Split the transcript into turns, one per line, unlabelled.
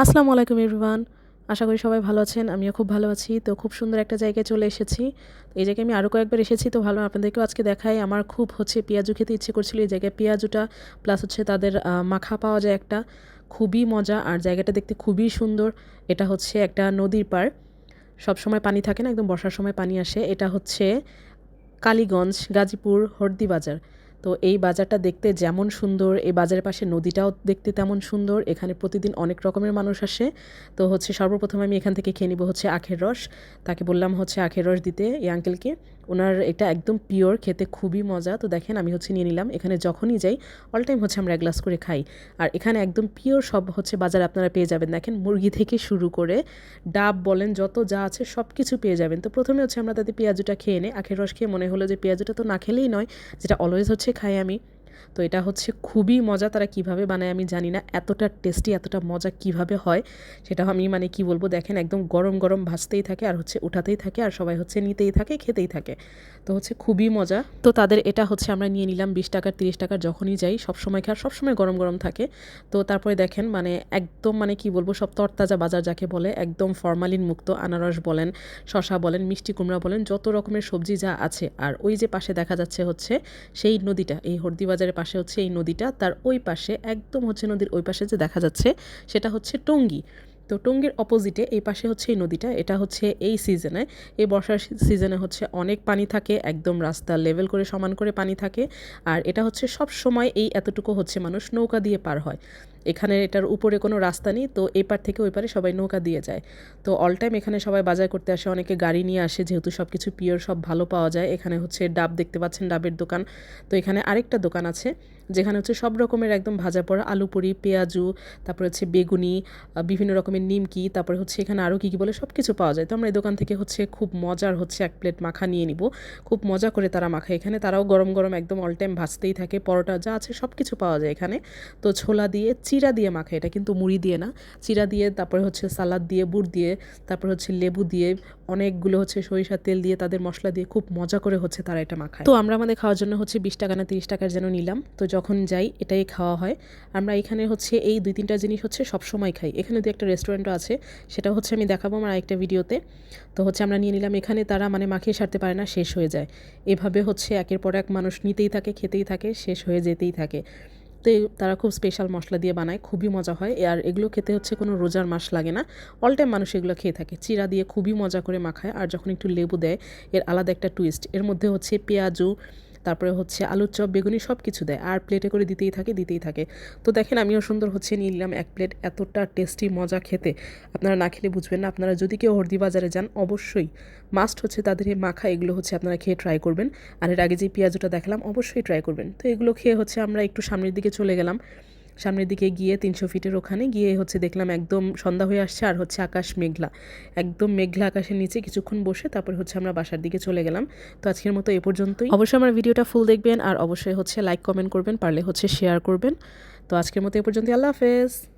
আসসালামু আলাইকুম এভরিওয়ান। আশা করি সবাই ভালো আছেন, আমিও খুব ভালো আছি। তো খুব সুন্দর একটা জায়গায় চলে এসেছি। এই জায়গায় আমি আরও কয়েকবার এসেছি, তো ভালো আপনাদেরকেও আজকে দেখাই। আমার খুব হচ্ছে পেঁয়াজু খেতে ইচ্ছে করছিল এই জায়গায় পেঁয়াজুটা প্লাস হচ্ছে তাদের মাখা পাওয়া যায় একটা। খুবই মজা, আর জায়গাটা দেখতে খুবই সুন্দর। এটা হচ্ছে একটা নদীর পার সব সময় পানি থাকে না, একদম বর্ষার সময় পানি আসে। এটা হচ্ছে কালীগঞ্জ, গাজীপুর হর্দি বাজার তো এই বাজারটা দেখতে যেমন সুন্দর, এই বাজারের পাশে নদীটাও দেখতে তেমন সুন্দর, এখানে প্রতিদিন অনেক রকমের মানুষ আসে। তো হচ্ছে সর্বপ্রথম আমি এখান থেকে খেয়ে নিব হচ্ছে আখের রস। তাকে বললাম হচ্ছে আখের রস দিতে এই আঙ্কেলকে ওনার এটা একদম পিওর খেতে খুবই মজা। তো দেখেন, আমি হচ্ছে নিয়ে নিলাম। এখানে যখনই যাই অল টাইম হচ্ছে আমরা এক গ্লাস করে খাই। আর এখানে একদম পিওর সব হচ্ছে বাজারে আপনারা পেয়ে যাবেন। দেখেন, মুরগি থেকে শুরু করে ডাব বলেন, যত যা আছে সব কিছু পেয়ে যাবেন। তো প্রথমে হচ্ছে আমরা তাতে পেঁয়াজুটা খেয়ে নে আখের রস খেয়ে মনে হলো যে পেঁয়াজুটা তো না খেলেই নয়, যেটা অলওয়েজ হচ্ছে খাই আমি। তো এটা হচ্ছে খুবই মজা, তারা কীভাবে বানায় আমি জানি না, এতটা টেস্টি এতটা মজা কীভাবে হয় সেটা আমি মানে কি বলব, দেখেন একদম গরম গরম ভাজতেই থাকে আর হচ্ছে উঠাতেই থাকে আর সবাই হচ্ছে নিতেই থাকে, খেতেই থাকে। তো হচ্ছে খুবই মজা। তো তাদের এটা হচ্ছে আমরা নিয়ে নিলাম বিশ টাকার, তিরিশ টাকার যখনই যাই সবসময় খায় সবসময় গরম গরম থাকে। তো তারপরে দেখেন মানে একদম মানে কি বলব, সব তরতাজা বাজার যাকে বলে, একদম ফরমালিন মুক্ত আনারস বলেন শশা বলেন, মিষ্টি কুমড়া বলেন, যত রকমের সবজি যা আছে। আর ওই যে পাশে দেখা যাচ্ছে হচ্ছে সেই নদীটা, এই হর্দি বাজারের পাশে হচ্ছে এই নদীটা। তার ওই পাশে একদম হচ্ছে নদীর ওই পাশে যে দেখা যাচ্ছে, সেটা হচ্ছে টঙ্গী। তো টঙ্গির অপোজিটে এই পাশে হচ্ছে এই নদীটা, এটা হচ্ছে এই সিজনে এই বর্ষার সিজনে হচ্ছে অনেক পানি থাকে, একদম রাস্তা লেভেল করে সমান করে পানি থাকে। আর এটা হচ্ছে সব সময় এই এতটুকু হচ্ছে মানুষ নৌকা দিয়ে পার হয়। এখানে এটার উপরে কোনো রাস্তা নেই, তো এপার থেকে ওই পারে সবাই নৌকা দিয়ে যায়। তো অল টাইম এখানে সবাই বাজার করতে আসে, অনেকে গাড়ি নিয়ে আসে, যেহেতু সব কিছু পিওর সব ভালো পাওয়া যায়। এখানে হচ্ছে ডাব দেখতে পাচ্ছেন, ডাবের দোকান। তো এখানে আরেকটা দোকান আছে, যেখানে হচ্ছে সব রকমের একদম ভাজা পড়া, আলু পুরি, পেঁয়াজু, তারপরে হচ্ছে বেগুনি বিভিন্ন রকমের নিমকি, তারপরে হচ্ছে এখানে আরও কী কী বলে সব কিছু পাওয়া যায়। তো আমরা এই দোকান থেকে হচ্ছে খুব মজার হচ্ছে এক প্লেট মাখা নিয়ে নিব। খুব মজা করে তারা মাখায় এখানে তারাও গরম গরম একদম অল টাইম ভাজতেই থাকে, পরোটা যা আছে সব কিছু পাওয়া যায় এখানে। তো ছোলা দিয়ে চিরা দিয়ে মাখায় এটা কিন্তু মুড়ি দিয়ে না। চিরা দিয়ে, তারপরে হচ্ছে সালাদ দিয়ে, বুট দিয়ে, তারপর হচ্ছে লেবু দিয়ে, অনেকগুলো হচ্ছে সরিষার তেল দিয়ে, তাদের মশলা দিয়ে খুব মজা করে হচ্ছে তারা এটা মাখায়। তো আমরা আমাদের খাওয়ার জন্য হচ্ছে বিশ টাকা না তিরিশ টাকার যেন নিলাম। তো যখন যাই, এটাই খাওয়া হয়। আমরা এখানে হচ্ছে এই দুই তিনটা জিনিস হচ্ছে সব সময় খাই। এখানে দু একটা রেস্টুরেন্টও আছে, সেটা হচ্ছে আমি দেখাবো আমার আরেকটা ভিডিওতে। তো হচ্ছে আমরা নিয়ে নিলাম, এখানে তারা মানে মাখিয়ে সারতে পারে না, শেষ হয়ে যায়। এভাবে হচ্ছে একের পর এক মানুষ নিতেই থাকে, খেতেই থাকে, শেষ হয়ে যেতেই থাকে। তো তারা খুব স্পেশাল মশলা দিয়ে বানায়, খুবই মজা হয়। আর এগুলো খেতে হচ্ছে কোনো রোজার মাস লাগে না। অল টাইম মানুষ এগুলো খেয়ে থাকে। চিরা দিয়ে খুবই মজা করে মাখায়। আর যখন একটু লেবু দেয়, এর আলাদা একটা টুইস্ট এর মধ্যে হচ্ছে পেঁয়াজু তারপরে হচ্ছে আলুর চপ, বেগুনি সব কিছু দেয়। আর প্লেটে করে দিতেই থাকে দিতেই থাকে। তো দেখেন আমিও সুন্দর হচ্ছে নিয়ে নিলাম এক প্লেট এতটা টেস্টি মজা খেতে। আপনারা না খেলে বুঝবেন না। আপনারা যদি কেউ হর্দি বাজারে যান, অবশ্যই মাস্ট হচ্ছে তাদের এই মাখা, এগুলো হচ্ছে আপনারা খেয়ে ট্রাই করবেন। আর এর আগে যে পেঁয়াজটা দেখালাম, অবশ্যই ট্রাই করবেন। তো এগুলো খেয়ে হচ্ছে আমরা একটু সামনের দিকে চলে গেলাম। সামনের দিকে গিয়ে তিনশো ফিটের ওখানে গিয়ে হচ্ছে দেখলাম একদম সন্ধ্যা হয়ে আসছে আর হচ্ছে আকাশ মেঘলা। একদম মেঘলা আকাশের নিচে কিছুক্ষণ বসে তারপর হচ্ছে আমরা বাসার দিকে চলে গেলাম। তো আজকের মতো এ পর্যন্তই। অবশ্যই আমার ভিডিওটা ফুল দেখবেন আর অবশ্যই হচ্ছে লাইক, কমেন্ট করবেন, পারলে হচ্ছে শেয়ার করবেন। তো আজকের মতো এ পর্যন্তই। আল্লাহ হাফেজ।